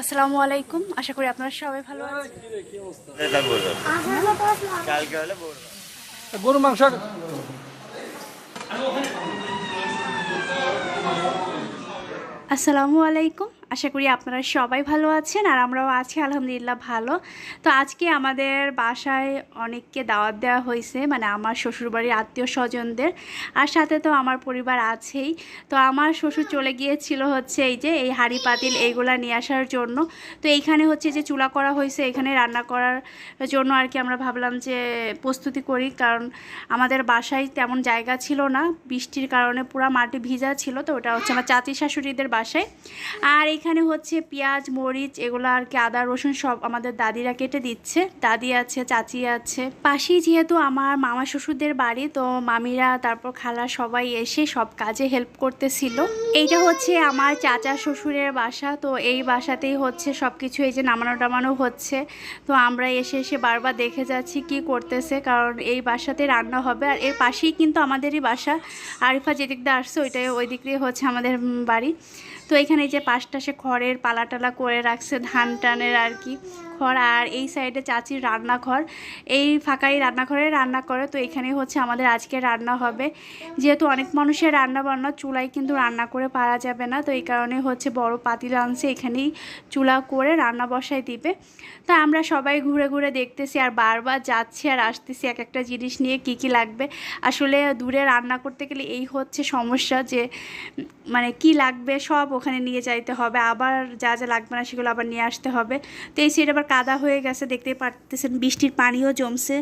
আসসালামু আলাইকুম। আশা করি আপনারা সবাই ভালো আছেন। কালকে হলে বলব গরু মাংস আসসালামু আলাইকুম। আশা করি আপনারা সবাই ভালো আছেন আর আমরাও আছি, আলহামদুলিল্লাহ ভালো। তো আজকে আমাদের বাসায় অনেককে দাওয়াত দেওয়া হয়েছে মানে আমার শ্বশুরবাড়ির আত্মীয় স্বজনদের আর সাথে তো আমার পরিবার আছেই। তো আমার শ্বশুর চলে গিয়েছিল হচ্ছে এই যে এই হাঁড়ি পাতিল এইগুলা নিয়ে আসার জন্য। তো এইখানে হচ্ছে যে চুলা করা হয়েছে, এখানে রান্না করার জন্য আর কি আমরা ভাবলাম যে প্রস্তুতি করি। কারণ আমাদের বাসায় তেমন জায়গা ছিল না, বৃষ্টির কারণে পুরা মাটি ভিজা ছিল, তো ওটা হচ্ছে আমার চাচি শাশুড়িদের বাসায়। আর এখানে হচ্ছে পেঁয়াজ, মরিচ, এগুলো আর কি আদা, রসুন সব আমাদের দাদিরা কেটে দিচ্ছে। দাদি আছে, চাচি আছে। পাশেই যেহেতু আমার মামা শ্বশুরদের বাড়ি, তো মামিরা, তারপর খালা সবাই এসে সব কাজে হেল্প করতেছিল। এইটা হচ্ছে আমার চাচা শ্বশুরের বাসা, তো এই বাসাতেই হচ্ছে সব কিছু এই যে নামানো টামানো হচ্ছে। তো আমরা এসে এসে বারবার দেখে যাচ্ছি কি করতেছে, কারণ এই বাসাতে রান্না হবে। আর এর পাশেই কিন্তু আমাদেরই বাসা। আরিফা যেদিক দিয়ে আসছে, ওইটাই ওই দিক দিয়ে হচ্ছে আমাদের বাড়ি। তো এখানে যে পাশটা সে খড়ের পালা টালা করে রাখছে ধান টানের আর কি। খড় আর এই সাইডে চাচির রান্নাঘর। এই ফাঁকাই রান্নাঘরে রান্না করে, তো এখানে হচ্ছে আমাদের আজকে রান্না হবে। যেহেতু অনেক মানুষের রান্না বান্না চুলায় কিন্তু রান্না করে পারা যাবে না, তো এই কারণে হচ্ছে বড় পাতিল আনছে, এখানেই চুলা করে রান্না বসাই দিবে। তা আমরা সবাই ঘুরে ঘুরে দেখতেছি আর বারবার যাচ্ছি আর আসতেছি এক একটা জিনিস নিয়ে, কি কি লাগবে। আসলে দূরে রান্না করতে গেলে এই হচ্ছে সমস্যা যে মানে কি লাগবে সব ওখানে নিয়ে যাইতে হবে, আবার যা যা লাগবে না সেগুলো আবার নিয়ে আসতে হবে। তো এই সাইড আবার কাদা হয়ে গেছে, দেখতে পারতেছেন, বৃষ্টির পানিও জমছে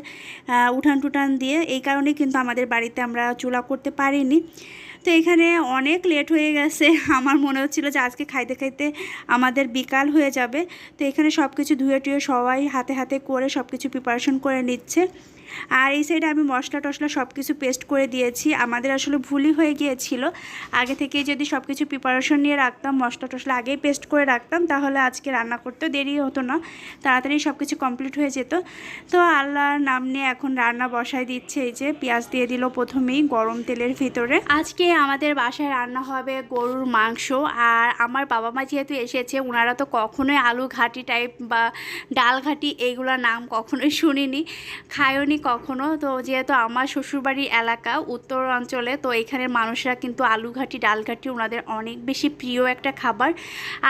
উঠান টুটান দিয়ে। এই কারণে কিন্তু আমাদের বাড়িতে আমরা চুলা করতে পারিনি। তো এখানে অনেক লেট হয়ে গেছে। আমার মনে হচ্ছিল যে আজকে খাইতে খাইতে আমাদের বিকাল হয়ে যাবে। তো এখানে সব কিছু ধুয়ে টুয়ে সবাই হাতে হাতে করে সব কিছু প্রিপারেশন করে নিচ্ছে। আর এই সাইডে আমি মশলা টশলা সব কিছু পেস্ট করে দিয়েছি। আমাদের আসলে ভুলই হয়ে গিয়েছিল। আগে থেকে যদি সব কিছু প্রিপারেশন নিয়ে রাখতাম, মশলা টশলা আগেই পেস্ট করে রাখতাম, তাহলে আজকে রান্না করতে দেরি হতো না। তাড়াতাড়ি সব কিছু কমপ্লিট হয়ে যেত। তো আল্লাহর নাম নিয়ে এখন রান্না বসায় দিচ্ছে এই যে, পেঁয়াজ দিয়ে দিল প্রথমেই গরম তেলের ভিতরে। আজকে আমাদের বাসায় রান্না হবে গরুর মাংস। আর আমার বাবা মা যেহেতু এসেছে ওনারা তো কখনোই আলু ঘাটি টাইপ বা ডাল ঘাটি এইগুলোর নাম কখনোই শুনিনি। খায়নি কখনো। তো যেহেতু আমার শ্বশুরবাড়ির এলাকা উত্তর অঞ্চলে, তো এখানের মানুষরা কিন্তু আলু ঘাটি ডাল ঘাটি ওনাদের অনেক বেশি প্রিয় একটা খাবার।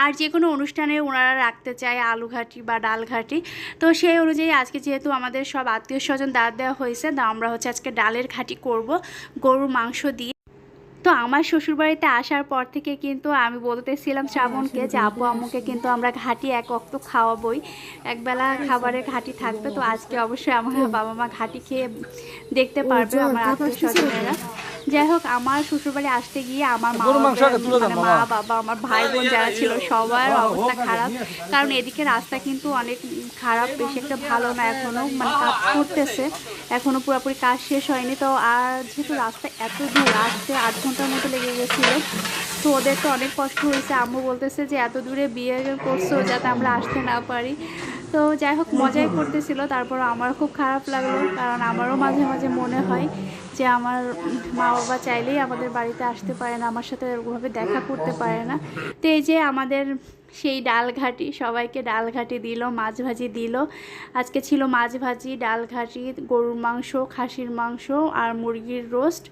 আর যে কোনো অনুষ্ঠানে ওনারা রাখতে চায় আলু ঘাটি বা ডাল ঘাটি তো সেই অনুযায়ী আজকে যেহেতু আমাদের সব আত্মীয় স্বজন দাঁড় দেওয়া হয়েছে, তো আমরা হচ্ছে আজকে ডালের ঘাটি করব। গরুর মাংস দিয়ে। তো আমার শ্বশুরবাড়িতে আসার পর থেকে কিন্তু আমি বলতেছিলাম শ্রাবণকে যে আব্বু আম্মুকে কিন্তু আমরা ঘাটি এক অক্ত খাওয়াবই। একবেলা খাবারের ঘাটি থাকবে। তো আজকে অবশ্যই আমার বাবা মা ঘাটি খেয়ে দেখতে পারবে আমার আত্মীয় স্বজনেরা। যাই হোক আমার শ্বশুরবাড়ি আসতে গিয়ে আমার মা মানে মা বাবা। বাবা আমার ভাই বোন যারা ছিল সবার অবস্থা খারাপ। কারণ এদিকে রাস্তা কিন্তু অনেক খারাপ বেশি একটা ভালো না এখনও মানে কাজ করতেছে। এখনও পুরোপুরি কাজ শেষ হয়নি। তো আর যেহেতু রাস্তা এত দূর আসতে আধ ঘণ্টার মতো লেগে গেছিল তো ওদের তো অনেক কষ্ট হয়েছে। আম্মু বলতেছে যে এত দূরে বিয়ে করছ যাতে আমরা আসতে না পারি। তো যাই হোক মজাই করতেছিল। তারপর আমার খুব খারাপ লাগল কারণ আমারও মাঝে মাঝে মনে হয় যে আমার মা বাবা চাইলেই আমাদের বাড়িতে আসতে পারে না, আমার সাথে ওভাবে দেখা করতে পারে না। তো এই যে আমাদের সেই ডাল ঘাটি সবাইকে ডাল ঘাটি দিল, মাছ ভাজি দিল। আজকে ছিল মাছ ভাজি ডাল ঘাটি গরুর মাংস, খাসির মাংস আর মুরগির রোস্ট।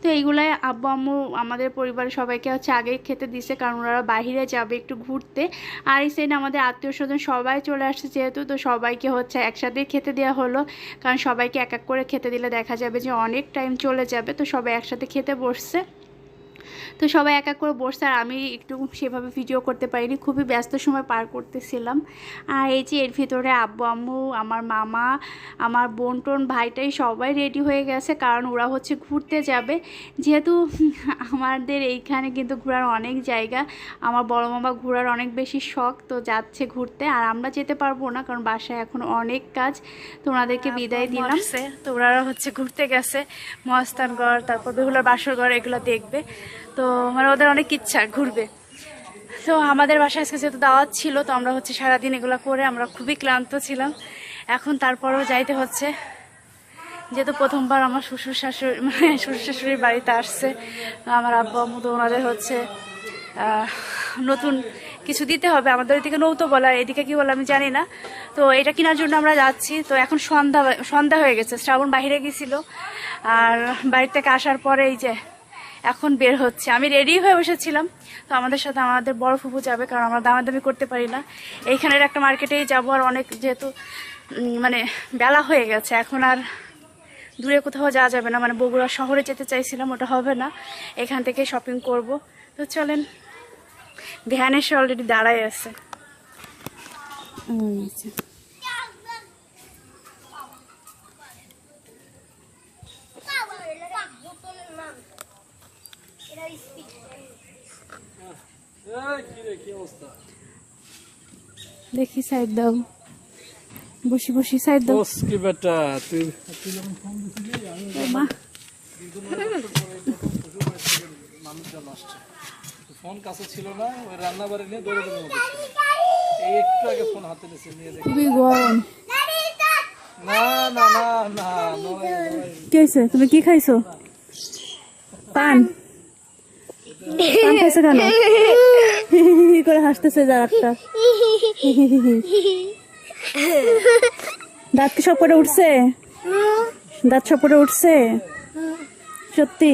তো এইগুলাই আব্বু আম্মু আমাদের পরিবারের সবাইকে হচ্ছে আগেই খেতে দিছে, কারণ ওনারা বাইরে যাবে একটু ঘুরতে। আর এই সাইডে আমাদের আত্মীয় স্বজন সবাই চলে আসছে যেহেতু, তো সবাইকে হচ্ছে একসাথেই খেতে দেওয়া হলো। কারণ সবাইকে এক এক করে খেতে দিলে দেখা যাবে যে অনেক টাইম চলে যাবে, তো সবাই একসাথে খেতে বসছে। তো সবাই এক এক করে বসছে আর আমি একটু সেভাবে ভিডিও করতে পারিনি খুবই ব্যস্ত সময় পার করতেছিলাম। আর এই যে এর ভিতরে আব্বু আম্মু আমার মামা আমার বোন টোন ভাইটাই সবাই রেডি হয়ে গেছে কারণ ওরা হচ্ছে ঘুরতে যাবে। যেহেতু আমাদের এইখানে কিন্তু ঘোরার অনেক জায়গা আমার বড় মামা ঘোরার অনেক বেশি শখ তো যাচ্ছে ঘুরতে। আর আমরা যেতে পারব না কারণ বাসায় এখন অনেক কাজ। তো ওনাদেরকে বিদায় দিলাম। তো ওনারা হচ্ছে ঘুরতে গেছে। মহাস্থানগড় তারপর বেহুলার বাসরগড় এগুলো দেখবে। তো মানে ওদের অনেক ইচ্ছা ঘুরবে। তো আমাদের বাসায় আজকে যেহেতু দাওয়াত ছিল, তো আমরা হচ্ছে সারাদিন এগুলো করে আমরা খুবই ক্লান্ত ছিলাম। এখন তারপরেও যাইতে হচ্ছে। যেহেতু প্রথমবার আমার শ্বশুর শাশুড়ি মানে শ্বশুর শাশুড়ির বাড়িতে আসছে, আমার আব্বা আম্মু তো ওনাদের হচ্ছে নতুন কিছু দিতে হবে। আমাদের এদিকে নৌতো বলার এদিকে কি বলে আমি জানি না। তো এটা কেনার জন্য আমরা যাচ্ছি। তো এখন সন্ধ্যা সন্ধ্যা হয়ে গেছে, শ্রাবণ বাইরে গেছিল। আর বাড়ি থেকে আসার পরে এই যে এখন বের হচ্ছে। আমি রেডি হয়ে বসেছিলাম। তো আমাদের সাথে আমাদের বড় ফুপু যাবে, কারণ আমরা দামাদামি করতে পারি না। এইখানের একটা মার্কেটেই যাব আর অনেক যেহেতু মানে বেলা হয়ে গেছে। এখন আর দূরে কোথাও যাওয়া যাবে না। মানে বগুড়া শহরে যেতে চাইছিলাম, ওটা হবে না। এখান থেকে শপিং করব। তো চলেন, ভ্যান এসে অলরেডি দাঁড়ায় আছে। দেখি সাইড দাও। বসি বসি সাইড দাও। কি বেটা তুই? মা। ফোন কাছে ছিল না ওই রান্না বাড়ি নিয়ে দৌড়ে এই একটু আগে ফোন হাতে নিয়েছে নিয়ে দেখি। খুবই গরম। না না না না নয়, নয়। কি হয়েছে? তুমি কি খাইছো? পান? পান কেন? করে হাসতেছে যারাটা দাঁত কি সব করে উঠছে? দাঁত সব করে উঠছে? সত্যি?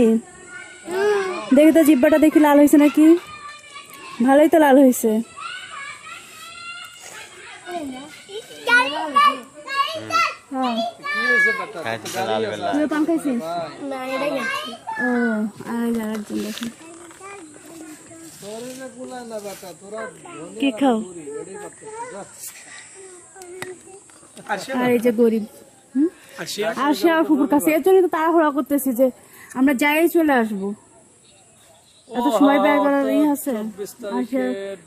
দেখি তো জিব্বাটা দেখি লাল হয়েছে নাকি? ভালোই তো লাল হয়েছে। হ্যাঁ পান খাইছিস? ও আর আরেকজন দেখি শরীরে গুলায় না বেটা তোরা ধনী কি খাও। আর এই যে গরিব আর কাছে এর জন্যই তো তাড়াহুড়া করতেছি যে আমরা যাই চলে আসব। এত সময় ব্যয় করার ই আছে।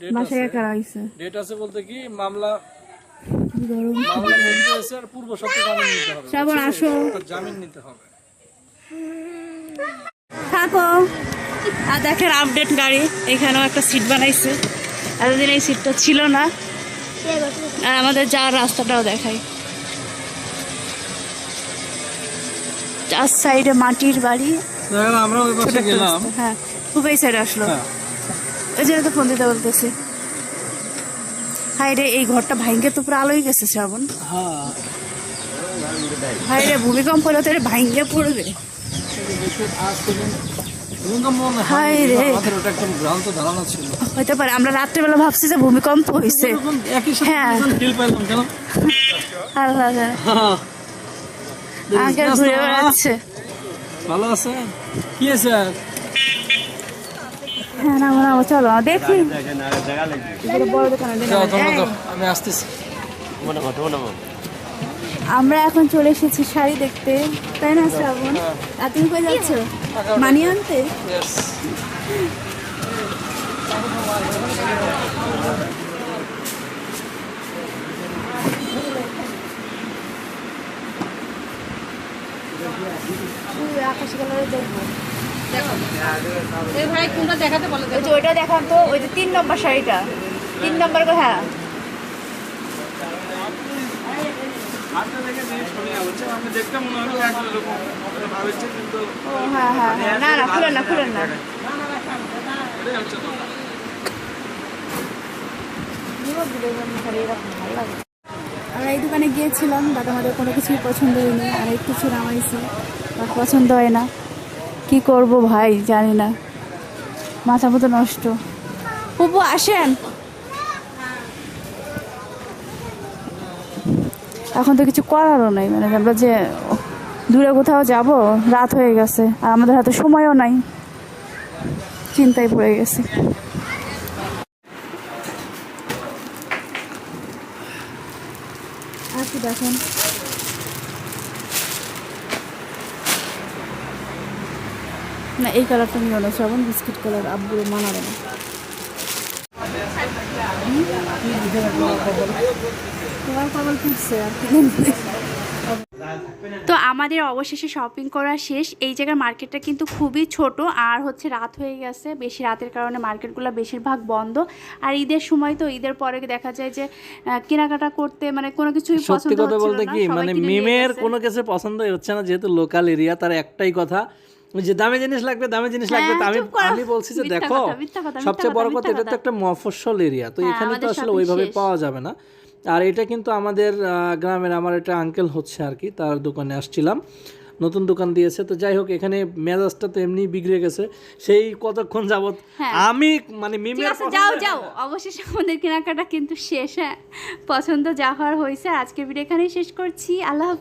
ডেট বাসায় আছে। একা আইছে ডেট আছে বলতে কি মামলা পূর্ব জামিন নিতে হবে। থাকো। আর দেখেন আপডেট গাড়ি। এখানেও একটা সিট বানাইছে। এতদিন এই সিটটা ছিল না। আর আমাদের যাওয়ার রাস্তাটাও দেখাই। চার সাইডে মাটির বাড়ি। হ্যাঁ খুব এই সাইডে আসলো। হ্যাঁ। ওই জন্য তো ফোন দিতে বলতেছি। হাই রে এই ঘরটা ভাইঙ্গে তো পুরো আলোই গেছে শ্রাবণ। হ্যাঁ। হাই রে ভূমিকম্প হলে তো এটা ভাইঙ্গে পড়বে। হয় রে। হতে পারে আমরা রাত্রেবেলা ভাবছি যে ভূমিকম্প হয়েছে হ্যাঁ। ফিল পাইলাম আল্লাহ আল্লাহ। আগে ঘুরে বেড়াচ্ছে ভালো আছে? কি আছে হ্যাঁ না না চলো দেখি। বড় দোকানে আমি আসতেছি। মনে মনে আমরা এখন চলে এসেছি শাড়ি দেখতে তাই না শ্রাবণ? আর তুমি কই যাচ্ছ? মানি আনতে? আকাশি কালারের দেখব। এই ভাই কোনটা দেখাতে বলে ওই যে ওইটা দেখান তো ওই যে তিন নম্বর শাড়িটা। তিন নম্বর হ্যাঁ আমি দেখতে মনে হলো একরকম ভাবেছে কিন্তু ও হ্যাঁ হ্যাঁ হ্যাঁ। না না খুলেন না খুলেন না। এটাই হচ্ছে তো। আমরা এই দোকানে গিয়েছিলাম বাট আমাদের কোনো কিছুই পছন্দ হয়নি আর একটু কিছু নামাইছি বাট পছন্দ হয় না। কি করব ভাই জানি না। মাথা মতো নষ্ট। পুপু আসেন। এখন তো কিছু করারও নাই মানে আমরা যে দূরে কোথাও যাব, রাত হয়ে গেছে, আর আমাদের হাতে সময়ও নাই। চিন্তায় পড়ে গেছি। দেখেন? না, এই কালারটা নিও না, শ্রাবণ বিস্কিট কালার, আব্বুর মানাবে না। তোমার কপাল ফুটছে আর তো আমাদের অবশেষে শপিং করা শেষ। এই জায়গার মার্কেটটা কিন্তু খুবই ছোট আর হচ্ছে রাত হয়ে গেছে। বেশি রাতের কারণে মার্কেটগুলো বেশিরভাগ বন্ধ। আর ঈদের সময় তো ঈদের পরে দেখা যায় যে কেনাকাটা করতে মানে কোনো কিছুই সত্যি পছন্দ কথা বলতে কি মানে মিমের কোনো কিছু পছন্দ হচ্ছে না যেহেতু লোকাল এরিয়া তার একটাই কথা যে দামি জিনিস লাগবে দামি জিনিস লাগবে তো হ্যাঁ, আমি আমি বলছি যে দেখো সবচেয়ে বড় কথা, এটা তো একটা মফস্বল এরিয়া তো হ্যাঁ, এখানে তো আসলে ওইভাবে পাওয়া যাবে না। আর এটা কিন্তু আমাদের গ্রামের আমার একটা আঙ্কেল হচ্ছে আর কি তার দোকানে আসছিলাম। নতুন দোকান দিয়েছে। তো যাই হোক এখানে মেজাজটা তো এমনি বিগড়ে গেছে। সেই কতক্ষণ যাবত হ্যাঁ। আমি মানে মিমের যাও যাও। অবশেষে আমাদের কেনাকাটা কিন্তু শেষ পছন্দ যা হওয়ার হয়েছে। আর আজকের ভিডিও এখানেই শেষ করছি। আল্লাহ।